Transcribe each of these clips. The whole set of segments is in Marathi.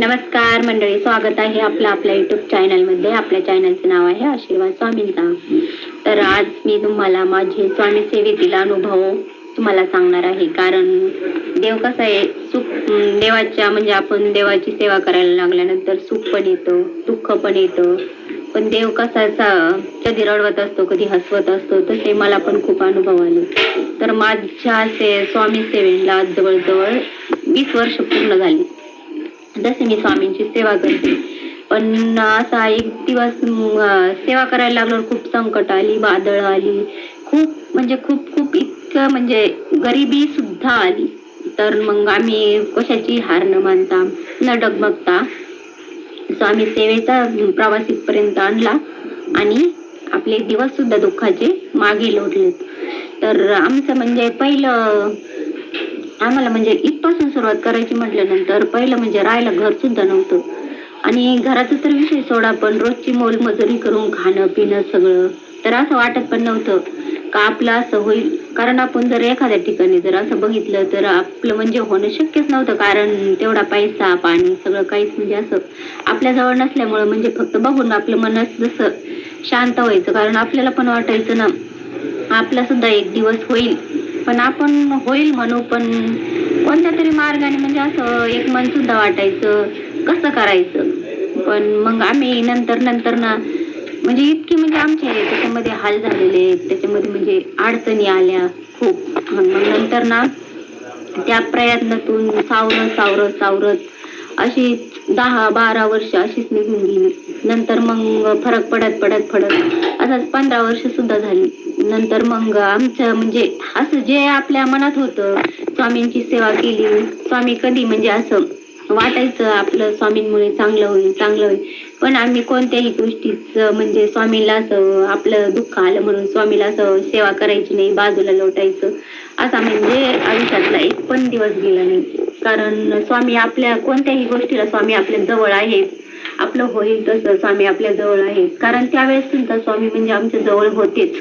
नमस्कार मंडळी स्वागत आहे आपलं आपल्या युट्यूब चॅनलमध्ये आपल्या चॅनलचं नाव आहे आशीर्वाद स्वामींचा. तर आज मी तुम्हाला माझे स्वामी सेवेतील अनुभव तुम्हाला सांगणार आहे. कारण देव कसं आहे सुख देवाच्या म्हणजे आपण देवाची सेवा करायला लागल्यानंतर सुख पण येतं दुःख पण येतं. पण देव कसा कधी रडवत असतो कधी हसवत असतो तसे मला पण खूप अनुभव आले. तर माझ्या से स्वामी सेवेला जवळजवळ वीस वर्ष पूर्ण झाली. जसे मी स्वामींची सेवा करते. पण असा एक दिवस सेवा करायला लागल्यावर खूप संकट आली वादळ आली. खूप म्हणजे खूप खूप इतकं म्हणजे गरिबी सुद्धा आली. तर मग आम्ही कशाची हार न मानता न डगमगता स्वामी सेवेचा प्रवास इथपर्यंत आणला आणि आपले दिवस सुद्धा दुःखाचे मागे लोटलेत. तर आमचं म्हणजे पहिलं आम्हाला म्हणजे इथपासून सुरुवात करायची म्हटल्यानंतर पहिलं म्हणजे राहायला घर सुद्धा नव्हतं. आणि घराचा तर विषय सोडा पण रोजची मोलमजुरी करून खाणं पिणं सगळं तर असं वाटत पण नव्हतं. का आपलं असं होईल? कारण आपण जर एखाद्या ठिकाणी जर असं बघितलं तर आपलं म्हणजे होणं शक्यच नव्हतं. कारण तेवढा पैसा पाणी सगळं काहीच म्हणजे असं आपल्याजवळ नसल्यामुळं म्हणजे फक्त बघून आपलं मन जसं शांत व्हायचं. कारण आपल्याला पण वाटायचं ना आपला सुद्धा एक दिवस होईल. पण आपण होईल म्हणू पण कोणत्या तरी मार्गाने म्हणजे असं एक मन सुद्धा वाटायचं कसं करायचं? पण मग आम्ही नंतर नंतर ना म्हणजे इतकी म्हणजे आमचे त्याच्यामध्ये हाल झालेले आहेत, त्याच्यामध्ये म्हणजे अडचणी आल्या खूप. मग नंतर ना त्या प्रयत्नातून सावरत सावरत सावरत अशी दहा बारा वर्ष अशीच निघून गेली. नंतर मग फरक पडत पडत पडत असंच पंधरा वर्ष सुद्धा झाली. नंतर मग आमचं म्हणजे असं जे आपल्या मनात होतं स्वामींची सेवा केली. स्वामी कधी म्हणजे असं वाटायचं आपलं स्वामींमुळे चांगलं होईल चांगलं होईल. पण आम्ही कोणत्याही गोष्टीच म्हणजे स्वामीला असं आपलं दुःख आलं म्हणून स्वामीला असं सेवा करायची नाही बाजूला लोटायचं. असा म्हणजे आयुष्यातला एक पण दिवस गेला नाही. कारण स्वामी आपल्या कोणत्याही गोष्टीला स्वामी आपल्या जवळ आहेत आपलं होईल तसं स्वामी आपल्या जवळ आहेत कारण त्यावेळेस सुद्धा स्वामी म्हणजे आमच्या जवळ होतेच.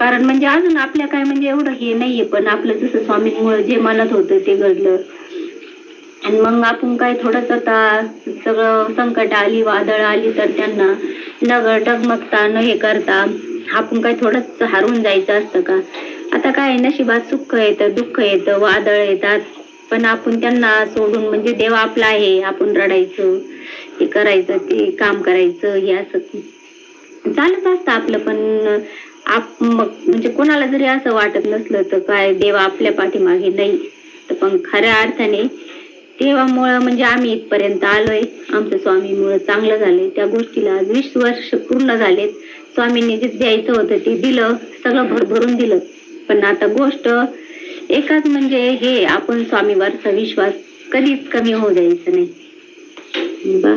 कारण म्हणजे अजून आपल्या काय म्हणजे एवढं हे नाहीये पण आपलं जसं स्वामींमुळे जे मनात होतं ते घडलं. आणि मग आपण काय थोडंच आता सगळं संकट आली वादळ आली तर त्यांना न डगमगता न हे करता आपण काय थोडंच हारून जायचं असतं का? आता काय नशिबात सुख येतं दुःख येतं वादळ येतात पण आपण त्यांना सोडून म्हणजे देव आपला आहे आपण रडायचं ते करायचं ते काम करायचं हे असं. चालत असतं आपलं पण आप मग म्हणजे कोणाला जरी असं वाटत नसलं तर काय देवा आपल्या पाठीमागे नाही. तर पण खऱ्या अर्थाने देवामुळं म्हणजे आम्ही इथपर्यंत आलोय. आमचं स्वामीमुळं चांगलं झालंय. त्या गोष्टीला आज वीस वर्ष पूर्ण झालेत. स्वामींनी जे द्यायचं होतं ते दिलं. सगळं भरभरून दिलं. पण आता गोष्ट एकाच म्हणजे हे आपण स्वामीवरचा विश्वास कधीच कमी होऊ द्यायचं नाही. बा